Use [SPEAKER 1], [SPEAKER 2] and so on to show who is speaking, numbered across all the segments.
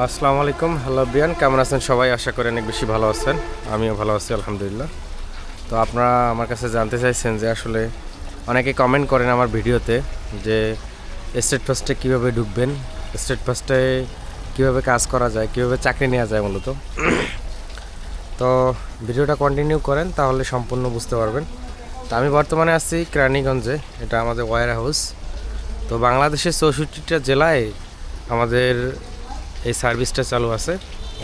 [SPEAKER 1] আসসালামু আলাইকুম। হ্যালো বিয়ান, কেমন আছেন সবাই? আশা করি অনেক বেশি ভালো আছেন। আমিও ভালো আছি, আলহামদুলিল্লাহ। তো আপনারা আমার কাছে জানতে চাইছেন যে আসলে অনেকে কমেন্ট করেন আমার ভিডিওতে যে স্টেট ফার্স্টে কীভাবে ঢুকবেন স্টেট ফার্স্টে কীভাবে কাজ করা যায়, কীভাবে চাকরি নেওয়া যায় মূলত। তো ভিডিওটা কন্টিনিউ করেন, তাহলে সম্পূর্ণ বুঝতে পারবেন। তো আমি বর্তমানে আছি কেরানীগঞ্জে, এটা আমাদের ওয়ার হাউস তো বাংলাদেশের চৌষট্টিটা জেলায় আমাদের এই সার্ভিসটা চালু আছে।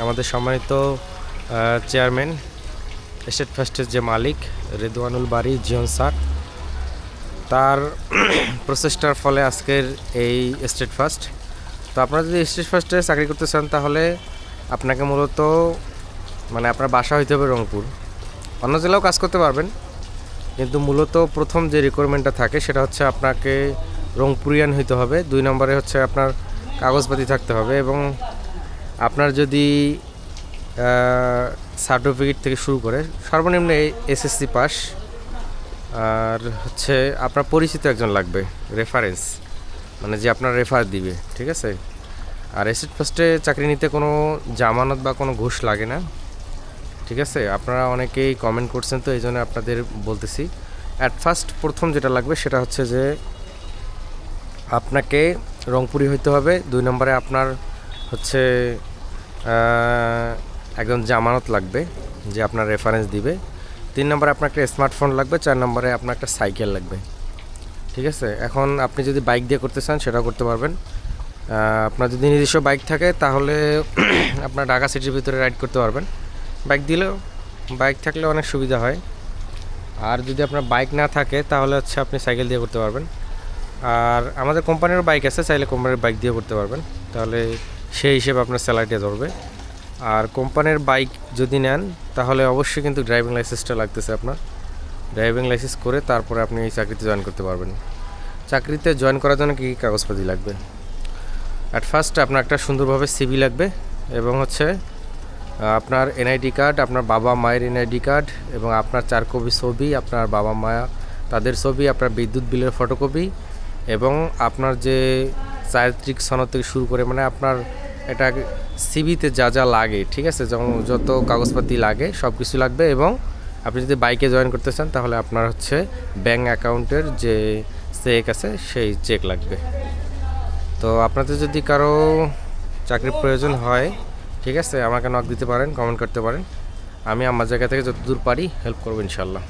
[SPEAKER 1] আমাদের সম্মানিত চেয়ারম্যান স্টেট ফার্স্টের যে মালিক, রেদওয়ানুল বাড়ি জিয়ন স্যার, তার প্রচেষ্টার ফলে আজকের এই স্টেট ফার্স্ট। তো আপনারা যদি স্টেট ফার্স্টে চাকরি করতে চান, তাহলে আপনাকে মূলত মানে আপনার বাসা হইতে হবে রংপুর। অন্য জেলাও কাজ করতে পারবেন, কিন্তু মূলত প্রথম যে রিকোয়ারমেন্টটা থাকে, সেটা হচ্ছে আপনাকে রংপুরিয়ান হইতে হবে। দুই নম্বরে হচ্ছে আপনার কাগজপাতি থাকতে হবে এবং আপনার যদি সার্টিফিকেট থেকে শুরু করে সর্বনিম্ন এসএসসি পাস আর হচ্ছে আপনার পরিচিত একজন লাগবে রেফারেন্স মানে যে আপনার রেফার দিবে, ঠিক আছে? আর এসিড ফার্স্টে চাকরি নিতে কোনো জামানত বা কোনো ঘুষ লাগে না, ঠিক আছে? আপনারা অনেকেই কমেন্ট করছেন তো, এই জন্য আপনাদের বলতেছি। অ্যাট ফার্স্ট প্রথম যেটা লাগবে সেটা হচ্ছে যে, আপনাকে রংপুরি হইতে হবে। দুই নম্বরে আপনার হচ্ছে একজন জামানত লাগবে যে আপনার রেফারেন্স দিবে। তিন নম্বরে আপনার একটা স্মার্টফোন লাগবে, চার নম্বরে আপনার একটা সাইকেল লাগবে। ঠিক আছে? এখন আপনি যদি বাইক দিয়ে করতে চান, সেটাও করতে পারবেন। আপনার যদি নিজস্ব বাইক থাকে, তাহলে আপনার ঢাকা সিটির ভিতরে রাইড করতে পারবেন। বাইক দিলেও বাইক থাকলে অনেক সুবিধা হয়। আর যদি আপনার বাইক না থাকে, তাহলে হচ্ছে আপনি সাইকেল দিয়ে করতে পারবেন। আর আমাদের কোম্পানিরও বাইক আছে, চাইলে কোম্পানির বাইক দিয়ে করতে পারবেন। তাহলে সেই হিসেবে আপনার স্যালারিটা ধরবে। আর কোম্পানির বাইক যদি নেন, তাহলে অবশ্যই কিন্তু ড্রাইভিং লাইসেন্সটা লাগতেছে আপনার। ড্রাইভিং লাইসেন্স করে তারপরে আপনি এই চাকরিতে জয়েন করতে পারবেন। চাকরিতে জয়েন করার জন্য কী কী কাগজপাতি লাগবে? অ্যাট ফার্স্ট আপনার একটা সুন্দরভাবে সিবি লাগবে এবং হচ্ছে আপনার এনআইডি কার্ড আপনার বাবা মায়ের এনআইডি কার্ড এবং আপনার চার কপি ছবি, আপনার বাবা মা, তাদের ছবি, আপনার বিদ্যুৎ বিলের ফটোকপি এবং আপনার যে চারিত্রিক সনদ থেকে শুরু করে মানে আপনার এটা সিবিতে যা যা লাগে, ঠিক আছে? যেমন যত কাগজপাতি লাগে সব কিছু লাগবে এবং আপনি যদি বাইকে জয়েন করতে চান, তাহলে আপনার হচ্ছে ব্যাঙ্ক অ্যাকাউন্টের যে চেক আছে, সেই চেক লাগবে। তো আপনাদের যদি কারও চাকরির প্রয়োজন হয়, ঠিক আছে? আমাকে নক দিতে পারেন কমেন্ট করতে পারেন। আমি আমার জায়গা থেকে যতদূর পারি হেল্প করব ইনশাল্লাহ